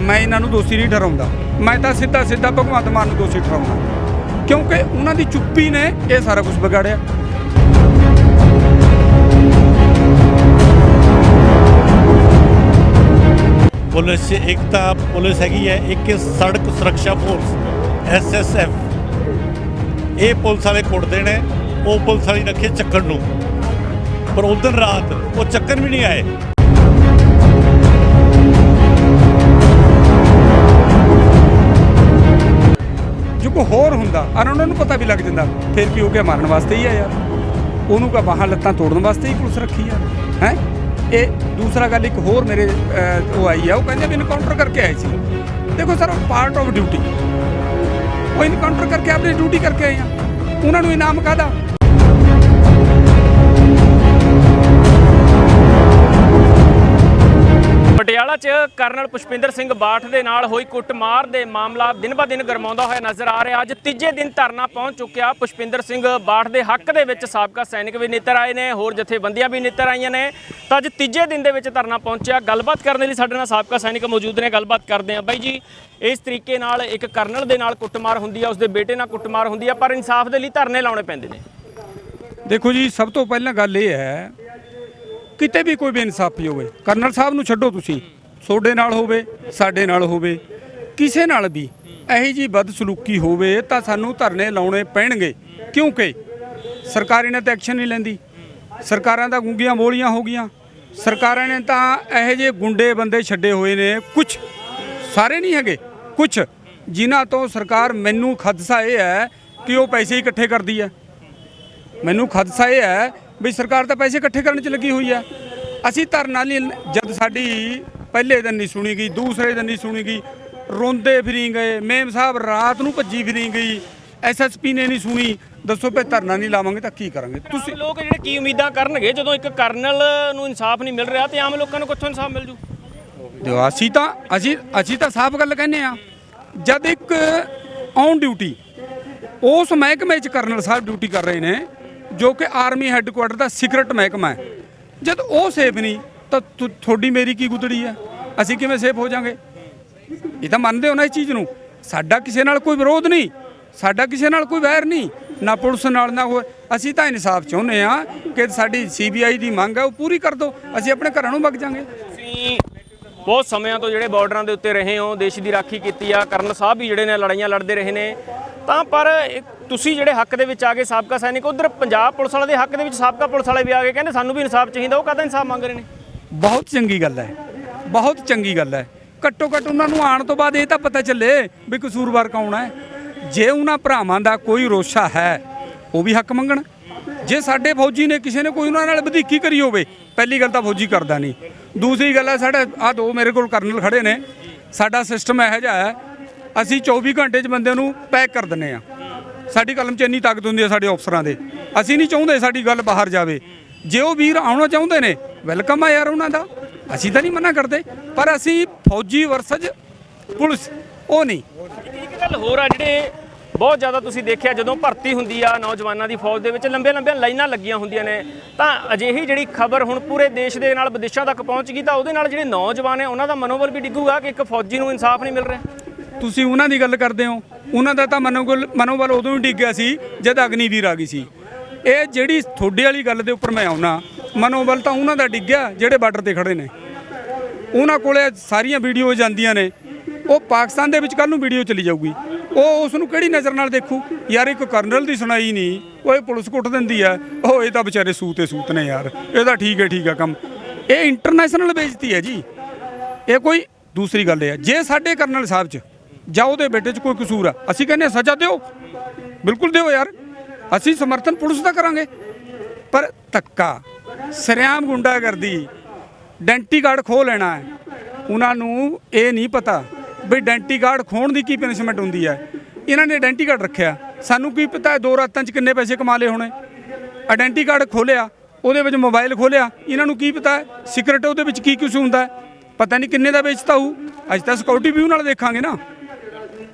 ਮੈਂ ਇਹਨਾਂ ਨੂੰ ਦੋਸ਼ੀ ਨਹੀਂ ਠਹਿਰਾਉਂਦਾ। ਮੈਂ ਤਾਂ ਸਿੱਧਾ ਸਿੱਧਾ ਭਗਵੰਤ ਮਾਨ ਨੂੰ ਦੋਸ਼ੀ ਠਹਿਰਾਉਂਦਾ। ਕਿਉਂਕਿ ਉਹਨਾਂ ਦੀ ਚੁੱਪੀ ਨੇ ਇਹ ਸਾਰਾ ਕੁਝ ਵਿਗਾੜਿਆ। ਪੁਲਿਸ ਇੱਕ ਤਾਂ ਪੁਲਿਸ ਹੈਗੀ ਹੈ, ਇੱਕ ਸੜਕ ਸੁਰੱਖਿਆ ਫੋਰਸ ਐਸਐਸਐਫ ਇਹ ਪੁਲਿਸ ਵਾਲੇ ਕੁੱਟਦੇ ਨੇ, ਉਹ ਪੁਲਿਸ ਵਾਲੀ ਰੱਖੇ ਚੱਕਣ ਨੂੰ। ਪਰ ਉਦੋਂ ਰਾਤ ਉਹ ਚੱਕਰ ਵੀ ਨਹੀਂ ਆਏ। ਜੋ ਕੋ ਹੋਰ ਹੁੰਦਾ ਔਰ ਉਹਨਾਂ ਨੂੰ ਪਤਾ ਵੀ ਲੱਗ ਜਾਂਦਾ, ਫਿਰ ਕੀ ਉਹ ਗਿਆ ਮਾਰਨ ਵਾਸਤੇ ਹੀ ਆ ਯਾਰ। ਉਹਨੂੰ ਕਾ ਬਾਹਾਂ ਲੱਤਾਂ ਤੋੜਨ ਵਾਸਤੇ ਹੀ ਪੁਲਿਸ ਰੱਖੀ ਆ, ਹੈ? ਇਹ ਦੂਸਰਾ ਗੱਲ ਇੱਕ ਹੋਰ ਮੇਰੇ ਉਹ ਆਈ ਆ, ਉਹ ਕਹਿੰਦੇ ਵੀ ਇਨਕਾਊਂਟਰ ਕਰਕੇ ਆਏ ਸੀ। ਦੇਖੋ ਸਰ ਪਾਰਟ ਆਫ ਡਿਊਟੀ ਉਹ ਇਨਕਾਊਂਟਰ ਕਰਕੇ ਆਪਣੀ ਡਿਊਟੀ ਕਰਕੇ ਆਏ ਆ। ਉਹਨਾਂ ਨੂੰ ਇਨਾਮ ਕਾਦਾ 'ਚ ਕਰਨਲ ਪੁਸ਼ਪਿੰਦਰ ਸਿੰਘ ਬਾਠ ਦੇ ਨਾਲ ਹੋਈ ਕੁੱਟਮਾਰ ਦੇ ਮਾਮਲਾ ਦਿਨ ਬ ਦਿਨ ਗਰਮਾਉਂਦਾ ਹੋਇਆ ਨਜ਼ਰ ਆ ਰਿਹਾ। ਅੱਜ ਤੀਜੇ ਦਿਨ ਧਰਨਾ ਪਹੁੰਚ ਚੁੱਕਿਆ। ਪੁਸ਼ਪਿੰਦਰ ਸਿੰਘ ਬਾਠ ਦੇ ਹੱਕ ਦੇ ਵਿੱਚ ਸਾਬਕਾ ਸੈਨਿਕ ਵੀ ਨਿੱਤਰ ਆਏ ਨੇ, ਹੋਰ ਜਥੇਬੰਦੀਆਂ ਵੀ ਨਿੱਤਰ ਆਈਆਂ ਨੇ। ਤਾਂ ਅੱਜ ਤੀਜੇ ਦਿਨ ਦੇ ਵਿੱਚ ਧਰਨਾ ਪਹੁੰਚਿਆ। ਗੱਲਬਾਤ ਕਰਨ ਲਈ ਸਾਡੇ ਨਾਲ ਸਾਬਕਾ ਸੈਨਿਕ ਮੌਜੂਦ ਨੇ। ਗੱਲਬਾਤ ਕਰਦੇ ਆ ਬਾਈ ਜੀ, ਇਸ ਤਰੀਕੇ ਨਾਲ ਇੱਕ ਕਰਨਲ ਦੇ ਨਾਲ ਕੁੱਟਮਾਰ ਹੁੰਦੀ ਆ, ਉਸਦੇ ਬੇਟੇ ਨਾਲ ਕੁੱਟਮਾਰ ਹੁੰਦੀ ਆ, ਪਰ ਇਨਸਾਫ ਦੇ ਲਈ ਧਰਨੇ ਲਾਉਣੇ ਪੈਂਦੇ ਨੇ। ਦੇਖੋ ਜੀ, ਸਭ ਤੋਂ ਪਹਿਲਾਂ ਗੱਲ ਇਹ ਹੈ, ਕਿਤੇ ਵੀ ਕੋਈ ਬੇਇਨਸਾਫੀ ਹੋਵੇ, ਕਰਨਲ ਸਾਹਿਬ ਨੂੰ ਛੱਡੋ ਤੁਸੀਂ। ਤੁਹਾਡੇ ਨਾਲ ਹੋਵੇ, ਸਾਡੇ ਨਾਲ ਹੋਵੇ, ਕਿਸੇ ਨਾਲ ਵੀ ਇਹੀ ਜੀ ਬਦਸਲੂਕੀ ਹੋਵੇ ਤਾਂ ਸਾਨੂੰ ਧਰਨੇ ਲਾਉਣੇ ਪੈਣਗੇ। ਕਿਉਂਕਿ ਸਰਕਾਰੀ ਨੇ ਤਾਂ ਐਕਸ਼ਨ ਨਹੀਂ ਲੈਂਦੀ। ਸਰਕਾਰਾਂ ਦਾ ਗੁੰਗੀਆਂ ਮੋਲੀਆਂ ਹੋ ਗਈਆਂ। ਸਰਕਾਰਾਂ ਨੇ ਤਾਂ ਇਹੋ ਜਿਹੇ ਗੁੰਡੇ ਬੰਦੇ ਛੱਡੇ ਹੋਏ ਨੇ। ਕੁਝ ਸਾਰੇ ਨਹੀਂ ਹੈਗੇ। ਕੁਝ ਜਿਨ੍ਹਾਂ ਤੋਂ ਸਰਕਾਰ ਮੈਨੂੰ ਖਦਸ਼ਾ ਇਹ ਹੈ ਕਿ ਉਹ ਪੈਸੇ ਇਕੱਠੇ ਕਰਦੀ ਹੈ। ਮੈਨੂੰ ਖਦਸ਼ਾ ਇਹ ਹੈ ਵੀ ਸਰਕਾਰ ਤਾਂ ਪੈਸੇ ਇਕੱਠੇ ਕਰਨ 'ਚ ਲੱਗੀ ਹੋਈ ਹੈ। ਅਸੀਂ ਧਰਨਾ ਲਈ ਜਦ ਸਾਡੀ ਪਹਿਲੇ ਦਿਨ ਨਹੀਂ ਸੁਣੀ ਗਈ ਦੂਸਰੇ ਦਿਨ ਨਹੀਂ ਸੁਣੀ ਗਈ ਰੋਂਦੇ ਫਿਰੀ ਗਏ। ਮੇਮ ਸਾਹਿਬ ਰਾਤ ਨੂੰ ਭੱਜੀ ਫਿਰੀ ਗਈ ਐਸਐਸਪੀ ਨੇ ਨਹੀਂ ਸੁਣੀ। ਦੱਸੋ ਪੇ ਧਰਨਾ ਨਹੀਂ ਲਾਵਾਂਗੇ ਤਾਂ ਕੀ ਕਰਾਂਗੇ? ਤੁਸੀਂ ਲੋਕ ਜਿਹੜੇ ਕੀ ਉਮੀਦਾਂ ਕਰਨਗੇ ਜਦੋਂ ਇੱਕ ਕਰਨਲ ਨੂੰ ਇਨਸਾਫ ਨਹੀਂ ਮਿਲ ਰਿਹਾ ਤੇ ਆਮ ਲੋਕਾਂ ਨੂੰ ਕਿੱਥੋਂ ਇਨਸਾਫ ਮਿਲ ਜੂ? ਦਿਓ ਅਸੀਂ ਤਾਂ ਅਸੀਂ ਅਸੀਂ ਤਾਂ ਸਾਫ਼ ਗੱਲ ਕਹਿੰਦੇ ਆ ਜਦ ਇੱਕ ਔਨ ਡਿਊਟੀ ਉਸ ਮਹਿਕਮੇ 'ਚ ਕਰਨਲ ਸਾਹਿਬ ਡਿਊਟੀ ਕਰ ਰਹੇ ਨੇ ਜੋ ਕਿ ਆਰਮੀ ਹੈੱਡਕੁਆਟਰ ਦਾ ਸੀਕ੍ਰੇਟ ਮਹਿਕਮਾ ਹੈ। ਜਦ ਉਹ ਸੇਫ ਨਹੀਂ ਤੁ- ਤੁਹਾਡੀ ਮੇਰੀ ਕੀ ਗੁਦੜੀ ਹੈ? ਅਸੀਂ ਕਿਵੇਂ ਸੇਫ ਹੋ ਜਾਾਂਗੇ? ਇਹ ਤਾਂ ਮੰਨਦੇ ਹੋ ਨਾ ਇਸ ਚੀਜ਼ ਨੂੰ। ਸਾਡਾ ਕਿਸੇ ਨਾਲ ਕੋਈ ਵਿਰੋਧ ਨਹੀਂ। ਸਾਡਾ ਕਿਸੇ ਨਾਲ ਕੋਈ ਵੈਰ ਨਹੀਂ। ਨਾ ਪੁਲਿਸ ਨਾਲ ਨਾ ਹੋਰ। ਅਸੀਂ ਤਾਂ ਇਨਸਾਫ ਚਾਹੁੰਦੇ ਆ ਕਿ ਸਾਡੀ ਸੀਬੀਆਈ ਦੀ ਮੰਗ ਹੈ ਉਹ ਪੂਰੀ ਕਰ ਦਿਓ ਅਸੀਂ ਆਪਣੇ ਘਰਾਂ ਨੂੰ ਵਗ ਜਾਾਂਗੇ। ਤੁਸੀਂ ਬਹੁਤ ਸਮਿਆਂ ਤੋਂ ਜਿਹੜੇ ਬਾਰਡਰਾਂ ਦੇ ਉੱਤੇ ਰਹੇ ਹੋ ਦੇਸ਼ ਦੀ ਰਾਖੀ ਕੀਤੀ ਆ ਕਰਨਲ ਸਾਹਿਬ ਵੀ ਜਿਹੜੇ ਨੇ ਲੜਾਈਆਂ ਲੜਦੇ ਰਹੇ ਨੇ। ਤਾਂ ਪਰ ਤੁਸੀਂ ਜਿਹੜੇ ਹੱਕ ਦੇ ਵਿੱਚ ਆ ਗਏ ਸਾਬਕਾ ਸੈਨਿਕ ਉਧਰ ਪੰਜਾਬ ਪੁਲਿਸ ਵਾਲੇ ਦੇ ਹੱਕ ਦੇ ਵਿੱਚ ਸਾਬਕਾ ਪੁਲਿਸ ਵਾਲੇ ਵੀ ਆ ਗਏ ਕਹਿੰਦੇ ਸਾਨੂੰ ਵੀ ਇਨਸਾਫ ਚਾਹੀਦਾ ਉਹ ਕਾਹਦਾ ਇਨਸਾਫ ਮੰਗ ਰਹੇ ਨੇ? ਬਹੁਤ ਚੰਗੀ ਗੱਲ ਹੈ। ਬਹੁਤ ਚੰਗੀ ਗੱਲ ਹੈ। ਘੱਟੋ ਘੱਟ ਉਹਨਾਂ ਨੂੰ ਆਉਣ ਤੋਂ ਬਾਅਦ ਇਹ ਤਾਂ ਪਤਾ ਚੱਲੇ ਵੀ ਕਸੂਰਵਾਰ ਕੌਣ ਹੈ। ਜੇ ਉਹਨਾਂ ਭਰਾਵਾਂ ਦਾ ਕੋਈ ਰੋਸ਼ਾ ਹੈ, ਉਹ ਵੀ ਹੱਕ ਮੰਗਣ। ਜੇ ਸਾਡੇ ਫੌਜੀ ਨੇ ਕਿਸੇ ਨੇ ਕੋਈ ਉਹਨਾਂ ਨਾਲ ਵਧੀਕੀ ਕਰੀ ਹੋਵੇ, ਪਹਿਲੀ ਗੱਲ ਤਾਂ ਫੌਜੀ ਕਰਦਾ ਨਹੀਂ। ਦੂਸਰੀ ਗੱਲ ਹੈ, ਸਾਡੇ ਆ ਦੋ ਮੇਰੇ ਕੋਲ ਕਰਨਲ ਖੜੇ ਨੇ। ਸਾਡਾ ਸਿਸਟਮ ਇਹੋ ਜਿਹਾ ਹੈ, ਅਸੀਂ 24 ਘੰਟੇ 'ਚ ਬੰਦੇ ਨੂੰ ਪੈਕ ਕਰ ਦਿੰਨੇ ਆ ਸਾਡੀ ਕਲਮ 'ਚ ਇੰਨੀ ਤਾਕਤ ਹੁੰਦੀ ਹੈ ਸਾਡੇ ਅਫਸਰਾਂ ਦੇ। ਅਸੀਂ ਨਹੀਂ ਚਾਹੁੰਦੇ ਸਾਡੀ ਗੱਲ ਬਾਹਰ ਜਾਵੇ। ਜੇ ਉਹ ਵੀਰ ਆਉਣਾ ਚਾਹੁੰਦੇ ਨੇ ਵੈਲਕਮ ਆ ਯਾਰ ਉਹਨਾਂ ਦਾ। ਅਸੀਂ ਤਾਂ ਨਹੀਂ ਮਨਾ ਕਰਦੇ ਪਰ ਅਸੀਂ ਫੌਜੀ ਵਰਸਜ ਪੁਲਿਸ ਉਹ ਨਹੀਂ। ਇੱਕ ਗੱਲ ਹੋਰ ਆ ਜਿਹੜੇ ਬਹੁਤ ਜ਼ਿਆਦਾ ਤੁਸੀਂ ਦੇਖਿਆ ਜਦੋਂ ਭਰਤੀ ਹੁੰਦੀ ਆ ਨੌਜਵਾਨਾਂ ਦੀ ਫੌਜ ਦੇ ਵਿੱਚ ਲੰਬੇ ਲੰਬੇ ਲਾਈਨਾਂ ਲੱਗੀਆਂ ਹੁੰਦੀਆਂ ਨੇ ਤਾਂ ਅਜਿਹੀ ਜਿਹੜੀ ਖਬਰ ਹੁਣ ਪੂਰੇ ਦੇਸ਼ ਦੇ ਨਾਲ ਵਿਦੇਸ਼ਾਂ ਤੱਕ ਪਹੁੰਚ ਗਈ ਤਾਂ ਉਹਦੇ ਨਾਲ ਜਿਹੜੇ ਨੌਜਵਾਨ ਨੇ ਉਹਨਾਂ ਦਾ ਮਨੋਬਲ ਵੀ ਡਿੱਗੂਗਾ ਕਿ ਇੱਕ ਫੌਜੀ ਨੂੰ ਇਨਸਾਫ ਨਹੀਂ ਮਿਲ ਰਿਹਾ? ਤੁਸੀਂ ਉਹਨਾਂ ਦੀ ਗੱਲ ਕਰਦੇ ਹੋ ਉਹਨਾਂ ਦਾ ਤਾਂ ਮਨੋਬਲ ਮਨੋਬਲ ਉਦੋਂ ਹੀ ਡਿੱਗ ਗਿਆ ਸੀ ਜਦ ਅਗਨੀਵੀਰ ਆ ਗਈ ਸੀ। ਇਹ ਜਿਹੜੀ ਤੁਹਾਡੇ ਵਾਲੀ ਗੱਲ ਦੇ ਉੱਪਰ ਮੈਂ ਆਉਣਾ ਮਨੋਬਲ ਤਾਂ ਉਹਨਾਂ ਦਾ ਡਿੱਗਿਆ ਜਿਹੜੇ ਬਾਰਡਰ ਤੇ ਖੜੇ ਨੇ। ਉਹਨਾਂ ਕੋਲੇ ਸਾਰੀਆਂ ਵੀਡੀਓ ਜਾਂਦੀਆਂ ਨੇ। ਉਹ ਪਾਕਿਸਤਾਨ ਦੇ ਵਿੱਚ ਕੱਲ ਨੂੰ ਵੀਡੀਓ ਚਲੀ ਜਾਊਗੀ। ਉਹ ਉਸ ਨੂੰ ਕਿਹੜੀ ਨਜ਼ਰ ਨਾਲ ਦੇਖੂ? ਯਾਰ ਇੱਕ ਕਰਨਲ ਦੀ ਸੁਣਾਈ ਨਹੀਂ। ਉਹ ਇਹ ਪੁਲਿਸ ਕੁੱਟ ਦਿੰਦੀ ਹੈ ਉਹ ਇਹ ਤਾਂ ਵਿਚਾਰੇ ਸੂਤੇ ਸੂਤ ਨੇ ਯਾਰ। ਇਹ ਤਾਂ ਠੀਕ ਹੈ ਠੀਕ ਹੈ ਕੰਮ। ਇਹ ਇੰਟਰਨੈਸ਼ਨਲ ਬੇਇੱਜ਼ਤੀ ਹੈ ਜੀ। ਇਹ ਕੋਈ ਦੂਸਰੀ ਗੱਲ ਹੈ ਜੇ ਸਾਡੇ ਕਰਨਲ ਸਾਹਿਬ 'ਚ ਜਾਂ ਉਹਦੇ ਬੇਟੇ 'ਚ ਕੋਈ ਕਸੂਰ ਆ, ਅਸੀਂ ਕਹਿੰਦੇ ਹਾਂ ਸਜ਼ਾ ਦਿਓ। ਬਿਲਕੁਲ ਦਿਓ ਯਾਰ। ਅਸੀਂ ਸਮਰਥਨ ਪੁਲਿਸ ਦਾ ਕਰਾਂਗੇ। ਪਰ ਧੱਕਾ। ਸਰਿਆਮ ਗੁੰਡਾਗਰਦੀ, ਡੈਂਟੀ ਕਾਰਡ ਖੋਹ ਲੈਣਾ ਹੈ। ਉਹਨਾਂ ਨੂੰ ਇਹ ਨਹੀਂ ਪਤਾ ਵੀ ਡੈਂਟੀ ਕਾਰਡ ਖੋਣ ਦੀ ਕੀ ਪਨਿਸ਼ਮੈਂਟ ਹੁੰਦੀ ਹੈ। ਇਹਨਾਂ ਨੇ ਡੈਂਟੀ ਕਾਰਡ ਰੱਖਿਆ। ਸਾਨੂੰ ਕੀ ਪਤਾ ਹੈ ਦੋ ਰਾਤਾਂ 'ਚ ਕਿੰਨੇ ਪੈਸੇ ਕਮਾ ਲਏ ਹੋਣੇ। ਆਇਡੈਂਟੀ ਕਾਰਡ ਖੋਲਿਆ ਉਹਦੇ ਵਿੱਚ ਮੋਬਾਈਲ ਖੋਲਿਆ ਇਹਨਾਂ ਨੂੰ ਕੀ ਪਤਾ ਹੈ ਸਿਕਰਟ ਉਹਦੇ ਵਿੱਚ ਕੀ ਕੁਝ ਹੁੰਦਾ ਪਤਾ ਨਹੀਂ ਕਿੰਨੇ ਦਾ ਵੇਚਤਾ ਹੋਊ। ਅੱਜ ਤਾਂ ਸਿਕਿਉਰਿਟੀ ਵਿਊ ਨਾਲ ਦੇਖਾਂਗੇ ਨਾ।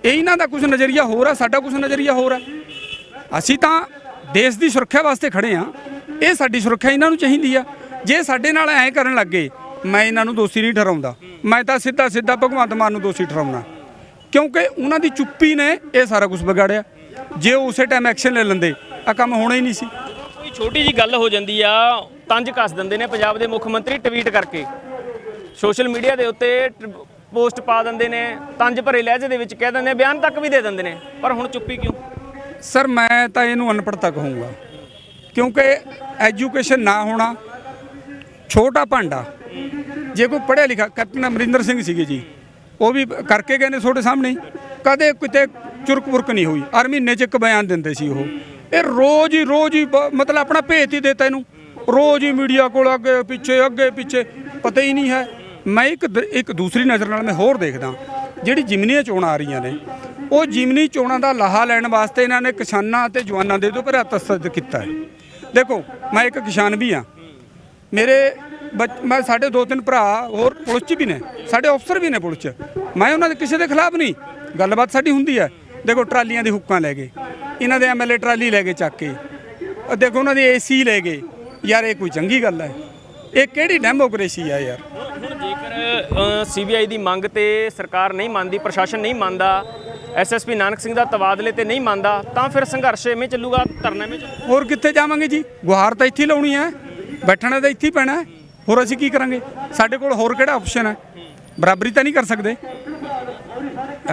ਇਹ ਇਹਨਾਂ ਦਾ ਕੁਝ ਨਜ਼ਰੀਆ ਹੋਰ ਆ ਸਾਡਾ ਕੁਝ ਨਜ਼ਰੀਆ ਹੋਰ ਆ ਅਸੀਂ ਤਾਂ ਦੇਸ਼ ਦੀ ਸੁਰੱਖਿਆ ਵਾਸਤੇ ਖੜੇ ਆ ਇਹ ਸਾਡੀ ਸੁਰੱਖਿਆ ਇਹਨਾਂ ਨੂੰ ਚਾਹੀਦੀ ਆ। ਜੇ ਸਾਡੇ ਨਾਲ ਐਂ ਕਰਨ ਲੱਗੇ ਮੈਂ ਇਹਨਾਂ ਨੂੰ ਦੋਸ਼ੀ ਨਹੀਂ ਠਹਿਰਾਉਂਦਾ। ਮੈਂ ਤਾਂ ਸਿੱਧਾ ਸਿੱਧਾ ਭਗਵੰਤ ਮਾਨ ਨੂੰ ਦੋਸ਼ੀ ਠਹਿਰਾਉਣਾ ਕਿਉਂਕਿ ਉਹਨਾਂ ਦੀ ਚੁੱਪੀ ਨੇ ਇਹ ਸਾਰਾ ਕੁਝ ਵਿਗਾੜਿਆ। ਜੇ ਉਹ ਉਸੇ ਟਾਈਮ ਐਕਸ਼ਨ ਲੈ ਲੈਂਦੇ ਆ ਕੰਮ ਹੋਣਾ ਹੀ ਨਹੀਂ ਸੀ। ਕੋਈ ਛੋਟੀ ਜੀ ਗੱਲ ਹੋ ਜਾਂਦੀ ਆ ਤੰਜ ਕੱਸ ਦਿੰਦੇ ਨੇ ਪੰਜਾਬ ਦੇ ਮੁੱਖ ਮੰਤਰੀ ਟਵੀਟ ਕਰਕੇ। ਸੋਸ਼ਲ ਮੀਡੀਆ ਦੇ ਉੱਤੇ ਪੋਸਟ ਪਾ ਦਿੰਦੇ ਨੇ ਤੰਜ ਭਰੇ ਲਹਿਜੇ ਦੇ ਵਿੱਚ ਕਹਿ ਦਿੰਦੇ ਨੇ ਬਿਆਨ ਤੱਕ ਵੀ ਦੇ ਦਿੰਦੇ ਨੇ। ਪਰ ਹੁਣ ਚੁੱਪੀ ਕਿਉਂ? ਸਰ ਮੈਂ ਤਾਂ ਇਹਨੂੰ ਅਨਪੜ੍ਹਤਾ ਕਹੂੰਗਾ। ਕਿਉਂਕਿ ਐਜੂਕੇਸ਼ਨ ਨਾ ਹੋਣਾ, ਛੋਟਾ ਭਾਂਡਾ। ਜੇ ਕੋਈ ਪੜ੍ਹਿਆ ਲਿਖਿਆ ਕੈਪਟਨ ਅਮਰਿੰਦਰ ਸਿੰਘ ਸੀਗੇ ਜੀ, ਉਹ ਵੀ ਕਰਕੇ ਗਏ ਨੇ ਤੁਹਾਡੇ ਸਾਹਮਣੇ? ਕਦੇ ਕਿਤੇ ਚੁਰਕ-ਪੁਰਕ ਨਹੀਂ ਹੋਈ। ਹਰ ਮਹੀਨੇ 'ਚ ਇੱਕ ਬਿਆਨ ਦਿੰਦੇ ਸੀ ਉਹ। ਇਹ ਰੋਜ਼ ਹੀ ਰੋਜ਼ ਹੀ ਬ- ਮਤਲਬ ਆਪਣਾ ਭੇਤ ਹੀ ਦੇਤਾ ਇਹਨੂੰ। ਰੋਜ਼ ਹੀ ਮੀਡੀਆ ਕੋਲ ਅੱਗੇ ਪਿੱਛੇ ਅੱਗੇ ਪਿੱਛੇ, ਪਤਾ ਹੀ ਨਹੀਂ ਹੈ। ਮੈਂ ਇੱਕ ਦ- ਇੱਕ ਦੂਸਰੀ ਨਜ਼ਰ ਨਾਲ ਮੈਂ ਹੋਰ ਦੇਖਦਾ ਜਿਹੜੀ ਜਿਮਨੀਆਂ ਚੋਣਾਂ ਆ ਰਹੀਆਂ ਨੇ, ਉਹ ਜਿਮਨੀ ਚੋਣਾਂ ਦਾ ਲਾਹਾ ਲੈਣ ਵਾਸਤੇ ਇਹਨਾਂ ਨੇ ਕਿਸਾਨਾਂ ਅਤੇ ਜਵਾਨਾਂ ਦੇ ਉੱਪਰ ਤਸੱਦਦ ਕੀਤਾ ਹੈ। ਦੇਖੋ, ਮੈਂ ਇੱਕ ਕਿਸਾਨ ਵੀ ਹਾਂ। ਮੇਰੇ ਬੱਚ- ਮੈਂ ਸਾਡੇ ਦੋ ਤਿੰਨ ਭਰਾ ਹੋਰ ਪੁਲਿਸ 'ਚ ਵੀ ਨੇ, ਸਾਡੇ ਅਫਸਰ ਵੀ ਨੇ ਪੁਲਿਸ 'ਚ। ਮੈਂ ਉਹਨਾਂ ਦੇ ਕਿਸੇ ਦੇ ਖਿਲਾਫ ਨਹੀਂ। ਗੱਲਬਾਤ ਸਾਡੀ ਹੁੰਦੀ ਹੈ। ਦੇਖੋ, ਟਰਾਲੀਆਂ ਦੇ ਹੁੱਕਾਂ ਲੈ ਗਏ ਇਹਨਾਂ ਦੇ ਐਮਐਲਏ ਟਰਾਲੀ ਲੈ ਕੇ ਚੱਕ ਕੇ ਦੇਖੋ, ਉਹਨਾਂ ਦੇ ਏਸੀ ਲੈ ਗਏ ਯਾਰ, ਇਹ ਕੋਈ ਚੰਗੀ ਗੱਲ ਹੈ। ਇਹ ਕਿਹੜੀ ਡੈਮੋਕ੍ਰੇਸੀ ਆ ਯਾਰ? ਹੁਣ ਜੇਕਰ ਸੀਬੀਆਈ ਦੀ ਮੰਗ ਤੇ ਸਰਕਾਰ ਨਹੀਂ ਮੰਨਦੀ, ਪ੍ਰਸ਼ਾਸਨ ਨਹੀਂ ਮੰਨਦਾ ਐਸਐਸਪੀ ਨਾਨਕ ਸਿੰਘ ਦਾ ਤਬਾਦਲੇ ਤੇ ਨਹੀਂ ਮੰਨਦਾ, ਤਾਂ ਫਿਰ ਸੰਘਰਸ਼ ਐਵੇਂ ਚੱਲੂਗਾ, ਧਰਨਾ ਐਵੇਂ ਚੱਲੂਗਾ ਹੋਰ ਕਿੱਥੇ ਜਾਵਾਂਗੇ ਜੀ? ਗੁਹਾਰ ਤਾਂ ਇੱਥੇ ਹੀ ਲਾਉਣੀ ਹੈ, ਬੈਠਣਾ ਤਾਂ ਇੱਥੇ ਹੀ ਪੈਣਾ ਹੈ। ਹੋਰ ਅਸੀਂ ਕੀ ਕਰਾਂਗੇ? ਸਾਡੇ ਕੋਲ ਹੋਰ ਕਿਹੜਾ ਆਪਸ਼ਨ ਹੈ? ਬਰਾਬਰੀ ਤਾਂ ਨਹੀਂ ਕਰ ਸਕਦੇ।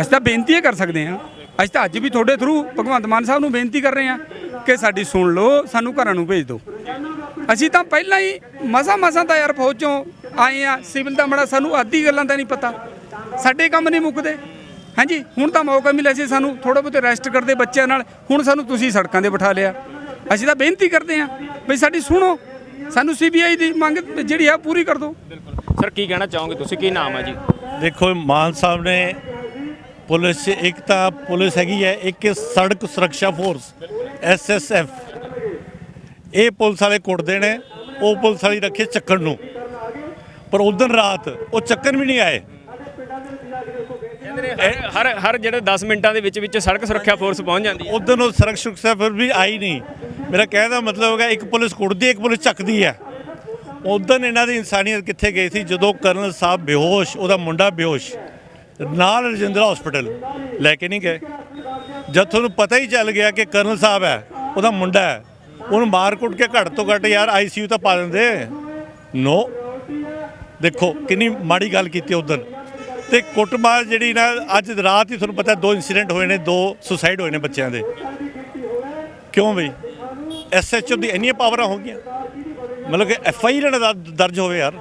ਅਸੀਂ ਤਾਂ ਬੇਨਤੀ ਹੀ ਕਰ ਸਕਦੇ ਹਾਂ। ਅਸੀਂ ਤਾਂ ਅੱਜ ਵੀ ਤੁਹਾਡੇ ਥਰੂ ਭਗਵੰਤ ਮਾਨ ਸਾਹਿਬ ਨੂੰ ਬੇਨਤੀ ਕਰ ਰਹੇ ਹਾਂ ਕਿ ਸਾਡੀ ਸੁਣ ਲਓ, ਸਾਨੂੰ ਘਰਾਂ ਨੂੰ ਭੇਜ ਦਿਓ। ਅਸੀਂ ਤਾਂ ਪਹਿਲਾਂ ਹੀ ਮਸਾ ਮਸਾ ਤਾਂ ਯਾਰ ਫੌਜ ਚੋਂ ਆਏ ਆ ਸਿਵਲ ਦਾ ਮੜਾ ਸਾਨੂੰ ਆਦੀ ਗੱਲਾਂ ਦਾ ਨਹੀਂ ਪਤਾ। ਸਾਡੇ ਕੰਮ ਨਹੀਂ ਮੁੱਕਦੇ। ਹਾਂਜੀ ਹੁਣ ਤਾਂ ਮੌਕਾ ਮਿਲਿਆ ਸੀ ਸਾਨੂੰ ਥੋੜਾ ਬਹੁਤੇ ਰੈਸਟ ਕਰਦੇ ਬੱਚਿਆਂ ਨਾਲ। ਹੁਣ ਸਾਨੂੰ ਤੁਸੀਂ ਸੜਕਾਂ ਤੇ ਬਿਠਾ ਲਿਆ। ਅਸੀਂ ਤਾਂ ਬੇਨਤੀ ਕਰਦੇ ਹਾਂ ਵੀ ਸਾਡੀ ਸੁਣੋ ਸਾਨੂੰ ਸੀਬੀਆਈ ਦੀ ਮੰਗ ਜਿਹੜੀ ਆ ਪੂਰੀ ਕਰ ਦਿਓ। ਸਰ ਕੀ ਕਹਿਣਾ ਚਾਹੋਗੇ ਤੁਸੀਂ? ਕੀ ਨਾਮ ਹੈ ਜੀ? ਦੇਖੋ ਮਾਨ ਸਾਹਿਬ ਨੇ ਪੁਲਿਸ 'ਚ ਇੱਕ ਤਾਂ ਪੁਲਿਸ ਹੈਗੀ ਹੈ ਇੱਕ ਸੜਕ ਸੁਰੱਖਿਆ ਫੋਰਸ ਐਸਐਸਐਫ ਇਹ ਪੁਲਿਸ ਵਾਲੇ ਕੁੱਟਦੇ ਨੇ ਉਹ ਪੁਲਿਸ ਵਾਲੀ ਰੱਖੇ ਚੱਕਣ ਨੂੰ। ਪਰ ਉਦੋਂ ਰਾਤ ਉਹ ਚੱਕਣ ਵੀ ਨਹੀਂ ਆਏ। ਹਰ- ਹਰ ਹਰ ਜਿਹੜੇ 10 ਮਿੰਟਾਂ ਦੇ ਵਿੱਚ ਵਿੱਚ ਸੜਕ ਸੁਰੱਖਿਆ ਫੋਰਸ ਪਹੁੰਚ ਜਾਂਦੀ ਹੈ। ਉਦੋਂ ਉਹ ਸੜਕ ਸੁਰੱਖਿਆ ਫਿਰ ਵੀ ਆਈ ਨਹੀਂ। ਮੇਰਾ ਕਹਿਣ ਦਾ ਮਤਲਬ ਹੈਗਾ, ਇੱਕ ਪੁਲਿਸ ਕੁੱਟਦੀ ਹੈ, ਇੱਕ ਪੁਲਿਸ ਚੱਕਦੀ ਹੈ। ਉਦੋਂ ਇਹਨਾਂ ਦੀ ਇਨਸਾਨੀਅਤ ਕਿੱਥੇ ਗਈ ਸੀ? ਜਦੋਂ ਕਰਨਲ ਸਾਹਿਬ ਬੇਹੋਸ਼, ਉਹਦਾ ਮੁੰਡਾ ਬੇਹੋਸ਼, ਨਾਲ ਰਜਿੰਦਰਾ ਹਸਪੀਟਲ ਲੈ ਕੇ ਨਹੀਂ ਗਏ। ਜਦ ਤੁਹਾਨੂੰ ਪਤਾ ਹੀ ਚੱਲ ਗਿਆ ਕਿ ਕਰਨਲ ਸਾਹਿਬ ਹੈ, ਉਹਦਾ ਮੁੰਡਾ ਹੈ, ਉਹਨੂੰ ਮਾਰ ਕੁੱਟ ਕੇ ਘੱਟ ਤੋਂ ਘੱਟ ਯਾਰ ਆਈਸੀਯੂ ਤਾਂ ਪਾ ਦਿੰਦੇ। ਨੋ। ਦੇਖੋ, ਕਿੰਨੀ ਮਾੜੀ ਗੱਲ ਕੀਤੀ ਉਦੋਂ ਤੇ ਕੁੱਟਮਾਰ ਜਿਹੜੀ ਨਾ, ਅੱਜ ਰਾਤ ਹੀ ਤੁਹਾਨੂੰ ਪਤਾ ਦੋ ਇਨਸੀਡੈਂਟ ਹੋਏ ਨੇ, ਦੋ ਸੁਸਾਈਡ ਹੋਏ ਨੇ ਬੱਚਿਆਂ ਦੇ। ਕਿਉਂ ਬਈ? ਐਸਐਚਓ ਦੀ ਇੰਨੀਆਂ ਪਾਵਰਾਂ ਹੋ ਗਈਆਂ। ਮਤਲਬ ਕਿ ਐਫ ਆਈ ਆਰ ਦਰਜ ਹੋਵੇ ਯਾਰ।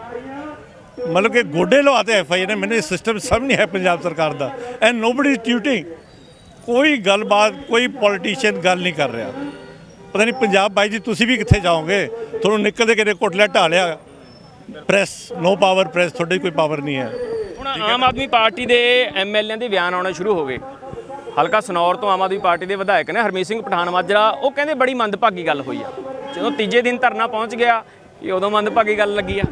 ਮਤਲਬ ਕਿ ਗੋਡੇ ਲਵਾਤੇ ਐਫ ਆਈ ਨੇ, ਮੈਨੂੰ ਇਹ ਸਿਸਟਮ ਸਮਝ ਨਹੀਂ ਹੈ ਪੰਜਾਬ ਸਰਕਾਰ ਦਾ। ਐਂਡ ਨੋਬਡੀ ਟਿਊਟਿੰਗ ਕੋਈ ਗੱਲਬਾਤ, ਕੋਈ ਪੋਲੀਟੀਸ਼ੀਅਨ ਗੱਲ ਨਹੀਂ ਕਰ ਰਿਹਾ। ਪਤਾ ਨਹੀਂ ਪੰਜਾਬ ਬਾਈ ਜੀ, ਤੁਸੀਂ ਵੀ ਕਿੱਥੇ ਜਾਓਗੇ? ਤੁਹਾਨੂੰ ਨਿਕਲਦੇ ਕਿਤੇ ਕੋਟਲਾ ਢਾਲਿਆ ਪ੍ਰੈਸ ਨੋ ਪਾਵਰ ਪ੍ਰੈਸ ਤੁਹਾਡੀ ਕੋਈ ਪਾਵਰ ਨਹੀਂ ਹੈ। ਹੁਣ ਆਮ ਆਦਮੀ ਪਾਰਟੀ ਦੇ ਐਮਐਲਏ ਦੇ ਬਿਆਨ ਆਉਣੇ ਸ਼ੁਰੂ ਹੋ ਗਏ। ਹਲਕਾ ਸਨੌਰ ਤੋਂ ਆਮ ਆਦਮੀ ਪਾਰਟੀ ਦੇ ਵਿਧਾਇਕ ਨੇ ਹਰਮੀਤ ਸਿੰਘ ਪਠਾਨ ਮਾਜਰਾ ਉਹ ਕਹਿੰਦੇ ਬੜੀ ਮੰਦਭਾਗੀ ਗੱਲ ਹੋਈ ਆ। ਜਦੋਂ ਤੀਜੇ ਦਿਨ ਧਰਨਾ ਪਹੁੰਚ ਗਿਆ ਇਹ ਉਦੋਂ ਮੰਦਭਾਗੀ ਗੱਲ ਲੱਗੀ ਆ।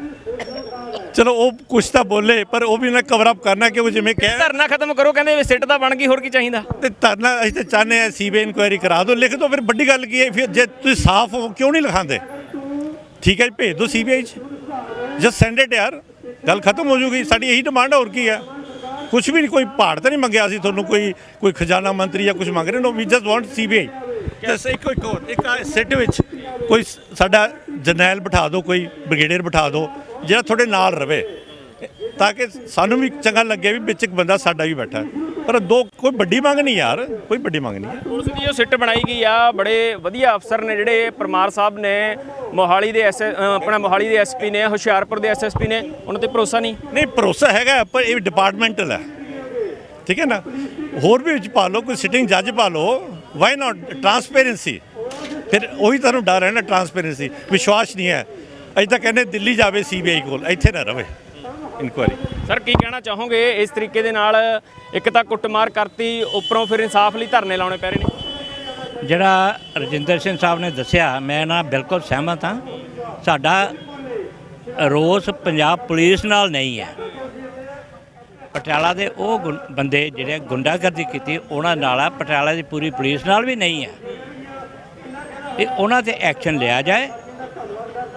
ਚਲੋ ਉਹ ਕੁਛ ਤਾਂ ਬੋਲੇ ਪਰ ਉਹ ਵੀ ਉਹਨੇ ਕਵਰ ਅਪ ਕਰਨਾ ਕਿ ਉਹ ਜਿਵੇਂ ਕਹਿ ਧਰਨਾ ਖਤਮ ਕਰੋ ਕਹਿੰਦੇ ਸਿੱਟ ਤਾਂ ਬਣ ਗਈ ਹੋਰ ਕੀ ਚਾਹੀਦਾ? ਤੇ ਧਰਨਾ ਅਸੀਂ ਤਾਂ ਚਾਹੁੰਦੇ ਆ ਸੀਬੀਆਈ ਇਨਕੁਆਇਰੀ ਕਰਾ ਦਿਓ ਲਿਖ ਦਿਓ ਫਿਰ ਵੱਡੀ ਗੱਲ ਕੀ ਹੈ ਫਿਰ ਜੇ ਤੁਸੀਂ ਸਾਫ਼ ਹੋ ਕਿਉਂ ਨਹੀਂ ਲਿਖਾਉਂਦੇ? ਠੀਕ ਹੈ ਭੇਜ ਦਿਓ ਸੀਬੀਆਈ 'ਚ। ਜਸਟ ਸੈਂਡ ਇਟ ਯਾਰ। ਗੱਲ ਖਤਮ ਹੋ ਜੂਗੀ, ਸਾਡੀ ਇਹੀ ਡਿਮਾਂਡ ਹੋਰ ਕੀ ਹੈ ਕੁਝ ਵੀ ਨਹੀਂ ਕੋਈ ਪਹਾੜ ਤਾਂ ਨਹੀਂ ਮੰਗਿਆ ਸੀ ਤੁਹਾਨੂੰ, ਕੋਈ ਕੋਈ ਖਜ਼ਾਨਾ ਮੰਤਰੀ ਜਾਂ ਕੁਝ ਮੰਗ ਰਹੇ no? We just want CBI just ਇੱਕ ਇੱਕ ਹੋਰ, ਇੱਕ ਸਿੱਟ ਵਿੱਚ ਕੋਈ ਸਾਡਾ ਜਰਨੈਲ ਬਿਠਾ ਦਿਓ ਕੋਈ ਬ੍ਰਿਗੇਡੀਅਰ ਬਿਠਾ ਦਿਓ ਜਿਹੜਾ ਤੁਹਾਡੇ ਨਾਲ ਰਵੇ, ਤਾਂ ਕਿ ਸਾਨੂੰ ਵੀ ਚੰਗਾ ਲੱਗੇ ਵੀ ਵਿੱਚ ਇੱਕ ਬੰਦਾ ਸਾਡਾ ਵੀ ਬੈਠਾ। ਪਰ ਦੋ ਕੋਈ ਵੱਡੀ ਮੰਗ ਨਹੀਂ ਯਾਰ ਕੋਈ ਵੱਡੀ ਮੰਗ ਨਹੀਂ ਹੈ। ਪੁਲਿਸ ਦੀ ਜੋ ਸਿੱਟ ਬਣਾਈ ਗਈ ਆ ਬੜੇ ਵਧੀਆ ਅਫਸਰ ਨੇ ਜਿਹੜੇ ਪਰਮਾਰ ਸਾਹਿਬ ਨੇ ਮੋਹਾਲੀ ਦੇ ਐਸ ਆਪਣਾ ਮੋਹਾਲੀ ਦੇ ਐਸਪੀ ਨੇ ਹੁਸ਼ਿਆਰਪੁਰ ਦੇ ਐਸਐਸਪੀ ਨੇ ਉਹਨਾਂ ਤੇ ਭਰੋਸਾ ਨਹੀਂ? ਨਹੀਂ ਭਰੋਸਾ ਹੈਗਾ ਪਰ ਇਹ ਡਿਪਾਰਟਮੈਂਟਲ ਹੈ। ਠੀਕ ਹੈ ਨਾ? ਹੋਰ ਵੀ ਵਿੱਚ ਪਾ ਲਓ ਕੋਈ ਸਿਟਿੰਗ ਜੱਜ ਪਾ ਲਓ ਵਾਈ ਨਾਟ ਟਰਾਂਸਪੇਰੈਂਸੀ ਫਿਰ ਉਹੀ ਤੁਹਾਨੂੰ ਡਰ ਹੈ ਨਾ ਟਰਾਂਸਪੇਰੈਂਸੀ ਵਿਸ਼ਵਾਸ ਨਹੀਂ ਹੈ। ਅਜੇ ਤਾਂ ਕਹਿੰਦੇ ਦਿੱਲੀ ਜਾਵੇ ਸੀਬੀਆਈ ਕੋਲ ਇੱਥੇ ਨਾ ਰਵੇ। ਇਨਕੁਆਇਰੀ ਸਰ ਕੀ ਕਹਿਣਾ ਚਾਹੋਗੇ? ਇਸ ਤਰੀਕੇ ਦੇ ਨਾਲ ਇੱਕ ਤਾਂ ਕੁੱਟਮਾਰ ਕਰਤੀ ਉੱਪਰੋਂ ਫਿਰ ਇਨਸਾਫ ਲਈ ਧਰਨੇ ਲਾਉਣੇ ਪੈ ਰਹੇ ਨੇ। ਜਿਹੜਾ ਰਜਿੰਦਰ ਸਿੰਘ ਸਾਹਿਬ ਨੇ ਦੱਸਿਆ ਮੈਂ ਨਾਲ ਬਿਲਕੁਲ ਸਹਿਮਤ ਹਾਂ। ਸਾਡਾ ਰੋਸ ਪੰਜਾਬ ਪੁਲਿਸ ਨਾਲ ਨਹੀਂ ਹੈ। ਪਟਿਆਲਾ ਦੇ ਉਹ ਗੁੰ- ਬੰਦੇ ਜਿਹੜੇ ਗੁੰਡਾਗਰਦੀ ਕੀਤੀ ਉਹਨਾਂ ਨਾਲ ਆ ਪਟਿਆਲਾ ਦੀ ਪੂਰੀ ਪੁਲਿਸ ਨਾਲ ਵੀ ਨਹੀਂ ਹੈ। ਤੇ ਉਹਨਾਂ ਤੇ ਐਕਸ਼ਨ ਲਿਆ ਜਾਏ।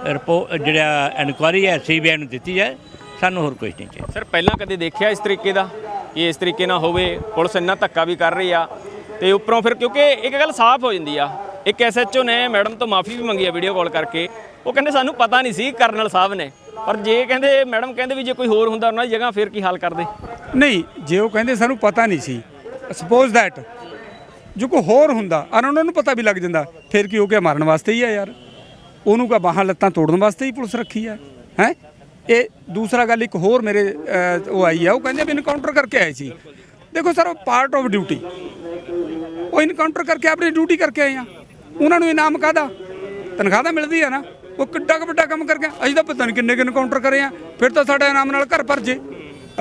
ਰਿਪੋ ਜਿਹੜਾ ਇਨਕੁਆਰੀ ਹੈ ਸੀਬੀਆਈ ਨੂੰ ਦਿੱਤੀ ਜਾਏ। ਸਾਨੂੰ ਹੋਰ ਕੁਝ ਨਹੀਂ ਚਾਹੀਦਾ। ਸਰ ਪਹਿਲਾਂ ਕਦੇ ਦੇਖਿਆ ਇਸ ਤਰੀਕੇ ਦਾ ਕਿ ਇਸ ਤਰੀਕੇ ਨਾਲ ਹੋਵੇ ਪੁਲਿਸ ਇੰਨਾ ਧੱਕਾ ਵੀ ਕਰ ਰਹੀ ਆ ਤੇ ਉੱਪਰੋਂ ਫਿਰ ਕਿਉਂਕਿ ਇੱਕ ਗੱਲ ਸਾਫ਼ ਹੋ ਜਾਂਦੀ ਆ ਇੱਕ ਐਸਐਚਓ ਨੇ ਮੈਡਮ ਤੋਂ ਮਾਫੀ ਵੀ ਮੰਗੀ ਆ ਵੀਡੀਓ ਕਾਲ ਕਰਕੇ ਉਹ ਕਹਿੰਦੇ ਸਾਨੂੰ ਪਤਾ ਨਹੀਂ ਸੀ ਕਰਨਲ ਸਾਹਿਬ ਨੇ ਪਰ ਜੇ ਕਹਿੰਦੇ ਮੈਡਮ ਕਹਿੰਦੇ ਵੀ ਜੇ ਕੋਈ ਹੋਰ ਹੁੰਦਾ ਉਹਨਾਂ ਦੀ ਜਗ੍ਹਾ ਫਿਰ ਕੀ ਹਾਲ ਕਰਦੇ? ਨਹੀਂ ਜੇ ਉਹ ਕਹਿੰਦੇ ਸਾਨੂੰ ਪਤਾ ਨਹੀਂ ਸੀ ਸਪੋਜ਼ ਥੈਟ ਜੋ ਕੋਈ ਹੋਰ ਹੁੰਦਾ ਔਰ ਉਹਨਾਂ ਨੂੰ ਪਤਾ ਵੀ ਲੱਗ ਜਾਂਦਾ ਫਿਰ ਕੀ ਹੋ ਗਿਆ? ਮਾਰਨ ਵਾਸਤੇ ਹੀ ਆ ਯਾਰ। ਉਹਨੂੰ ਕਾ ਬਾਹਾਂ ਲੱਤਾਂ ਤੋੜਨ ਵਾਸਤੇ ਹੀ ਪੁਲਿਸ ਰੱਖੀ ਆ ਹੈ? ਇਹ ਦੂਸਰਾ ਗੱਲ ਇੱਕ ਹੋਰ ਮੇਰੇ ਉਹ ਆਈ ਆ ਉਹ ਕਹਿੰਦੇ ਵੀ ਇਨਕਾਊਂਟਰ ਕਰਕੇ ਆਏ ਸੀ। ਦੇਖੋ ਸਰ ਉਹ ਪਾਰਟ ਆਫ ਡਿਊਟੀ ਉਹ ਇਨਕਾਊਂਟਰ ਕਰਕੇ ਆਪਣੀ ਡਿਊਟੀ ਕਰਕੇ ਆਏ ਆ। ਉਹਨਾਂ ਨੂੰ ਇਨਾਮ ਕਾਦਾ ਤਨਖਾਹ ਤਾਂ ਮਿਲਦੀ ਆ ਨਾ। ਉਹ ਕਿੱਡਾ ਕੁ ਵੱਡਾ ਕੰਮ ਕਰਕੇ ਅਸੀਂ ਤਾਂ ਪਤਾ ਨਹੀਂ ਕਿੰਨੇ ਕਿੰਨੇ ਇਨਕਾਊਂਟਰ ਕਰੇ ਆ। ਫਿਰ ਤਾਂ ਸਾਡਾ ਇਨਾਮ ਨਾਲ ਘਰ ਭਰ ਜੇ।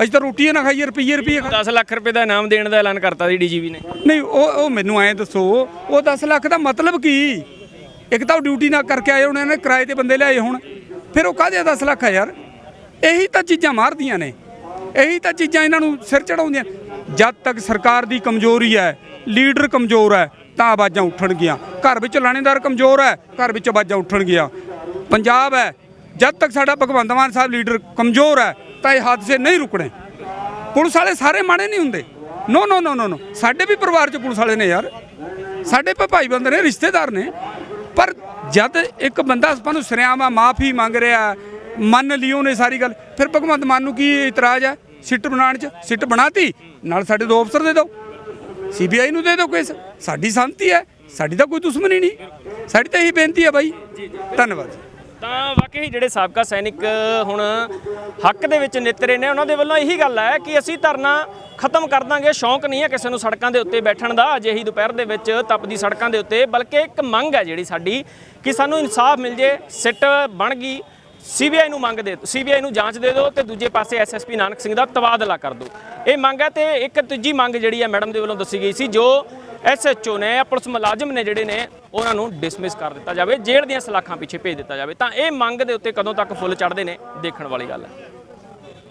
ਅਸੀਂ ਤਾਂ ਰੋਟੀ ਨਾ ਖਾਈਏ ਰੁਪਈਏ ਰੁਪਈਏ ਖਾ 10 ਲੱਖ ਰੁਪਏ ਦਾ ਇਨਾਮ ਦੇਣ ਦਾ ਐਲਾਨ ਕਰਤਾ ਸੀ ਡੀਜੀਪੀ ਨੇ। ਨਹੀਂ ਉਹ ਉਹ ਮੈਨੂੰ ਐਂ ਦੱਸੋ ਉਹ 10 ਲੱਖ ਦਾ ਮਤਲਬ ਕੀ? ਇੱਕ ਤਾਂ ਉਹ ਡਿਊਟੀ ਨਾ ਕਰਕੇ ਆਏ ਉਹਨਾਂ ਨੇ ਕਿਰਾਏ ਤੇ ਬੰਦੇ ਲਿਆਏ ਹੁਣ। ਫਿਰ ਉਹ ਕਾਹਦੇ 10 ਲੱਖ ਆ ਯਾਰ? ਇਹੀ ਤਾਂ ਚੀਜ਼ਾਂ ਮਾਰਦੀਆਂ ਨੇ। ਇਹੀ ਤਾਂ ਚੀਜ਼ਾਂ ਇਹਨਾਂ ਨੂੰ ਸਿਰ ਚੜਾਉਂਦੀਆਂ। ਜਦ ਤੱਕ ਸਰਕਾਰ ਦੀ ਕਮਜ਼ੋਰੀ ਹੈ, ਲੀਡਰ ਕਮਜ਼ੋਰ ਹੈ, ਤਾਂ ਆਵਾਜ਼ਾਂ ਉੱਠਣਗੀਆਂ। ਘਰ ਵਿੱਚ ਲਾਣੇਦਾਰ ਕਮਜ਼ੋਰ ਹੈ, ਘਰ ਵਿੱਚ ਆਵਾਜ਼ਾਂ ਉੱਠਣਗੀਆਂ। ਪੰਜਾਬ ਹੈ, ਜਦ ਤੱਕ ਸਾਡਾ ਭਗਵੰਤ ਮਾਨ ਸਾਹਿਬ ਲੀਡਰ ਕਮਜ਼ੋਰ ਹੈ, ਤਾਂ ਇਹ ਹਾਦਸੇ ਨਹੀਂ ਰੁਕਣੇ। ਪੁਲਿਸ ਵਾਲੇ ਸਾਰੇ ਮਾੜੇ ਨਹੀਂ ਹੁੰਦੇ। ਨੋ ਨੋ ਨੋ ਨੋ ਨੋ ਸਾਡੇ ਵੀ ਪਰਿਵਾਰ ਚ ਪੁਲਿਸ ਵਾਲੇ ਨੇ ਯਾਰ। ਸਾਡੇ ਪਾ ਭਾਈ ਬੰਦੇ ਨੇ, ਰਿਸ਼ਤੇਦਾਰ ਨੇ। ਪਰ ਜਦ ਇੱਕ ਬੰਦਾ ਆਪਾਂ ਨੂੰ ਸਰਿਆਵਾ ਮਾਫੀ ਮੰਗ ਰਿਹਾ ਮੰਨ ਲਿਓ ਨੇ ਸਾਰੀ ਗੱਲ। ਫਿਰ ਭਗਵੰਤ ਮਾਨ ਨੂੰ ਕੀ ਇਤਰਾਜ਼ ਹੈ ਸਿੱਟ ਬਣਾਉਣ ਚ, ਸਿੱਟ ਬਣਾਤੀ। ਨਾਲ ਸਾਡੇ ਦੋ ਅਫਸਰ ਦੇ ਦਿਓ। ਸੀਬੀਆਈ ਨੂੰ ਦੇ ਦਿਓ ਕੇਸ। ਸਾਡੀ ਸੰਮਤੀ ਹੈ। ਸਾਡੀ ਤਾਂ ਕੋਈ ਦੁਸ਼ਮਣੀ ਨਹੀਂ। ਸਾਡੀ ਤਾਂ ਇਹੀ ਬੇਨਤੀ ਹੈ ਬਾਈ। ਧੰਨਵਾਦ। ਤਾਂ ਵਾਕਈ ਜਿਹੜੇ ਸਾਬਕਾ ਸੈਨਿਕ ਹੁਣ ਹੱਕ ਦੇ ਵਿੱਚ ਨਿਤਰੇ ਨੇ, ਉਹਨਾਂ ਦੇ ਵੱਲੋਂ ਇਹੀ ਗੱਲ ਹੈ ਕਿ ਅਸੀਂ ਧਰਨਾ ਖਤਮ ਕਰ ਦਾਂਗੇ। ਸ਼ੌਂਕ ਨਹੀਂ ਹੈ ਕਿਸੇ ਨੂੰ ਸੜਕਾਂ ਦੇ ਉੱਤੇ ਬੈਠਣ ਦਾ। ਅਜਿਹੀ ਦੁਪਹਿਰ ਦੇ ਵਿੱਚ ਤਪਦੀ ਸੜਕਾਂ ਦੇ ਉੱਤੇ। ਬਲਕਿ ਇੱਕ ਮੰਗ ਹੈ ਜਿਹੜੀ ਸਾਡੀ ਕਿ ਸਾਨੂੰ ਇਨਸਾਫ ਮਿਲ ਜੇ, ਸਿੱਟ ਬਣ ਗਈ। ਸੀਬੀਆਈ ਨੂੰ ਮੰਗ ਦੇ ਸੀਬੀਆਈ ਨੂੰ ਜਾਂਚ ਦੇ ਦਿਓ ਤੇ ਦੂਜੇ ਪਾਸੇ ਐਸਐਸਪੀ ਨਾਨਕ ਸਿੰਘ ਦਾ ਤਬਾਦਲਾ ਕਰ ਦਿਓ। ਇਹ ਮੰਗ ਹੈ ਤੇ ਇੱਕ ਤੀਜੀ ਮੰਗ ਜਿਹੜੀ ਹੈ ਮੈਡਮ ਦੇ ਵੱਲੋਂ ਦੱਸੀ ਗਈ ਸੀ, ਜੋ ਐਸਐਚਓ ਨੇ ਜਾਂ ਪੁਲਿਸ ਮੁਲਾਜ਼ਮ ਨੇ ਜਿਹੜੇ ਨੇ, ਉਹਨਾਂ ਨੂੰ ਡਿਸਮਿਸ ਕਰ ਦਿੱਤਾ ਜਾਵੇ, ਜੇਲ੍ਹ ਦੀਆਂ ਸਲਾਖਾਂ ਪਿੱਛੇ ਭੇਜ ਦਿੱਤਾ ਜਾਵੇ। ਤਾਂ ਇਹ ਮੰਗ ਦੇ ਉੱਤੇ ਕਦੋਂ ਤੱਕ ਫੁੱਲ ਚੜ੍ਹਦੇ ਨੇ, ਦੇਖਣ ਵਾਲੀ ਗੱਲ ਹੈ।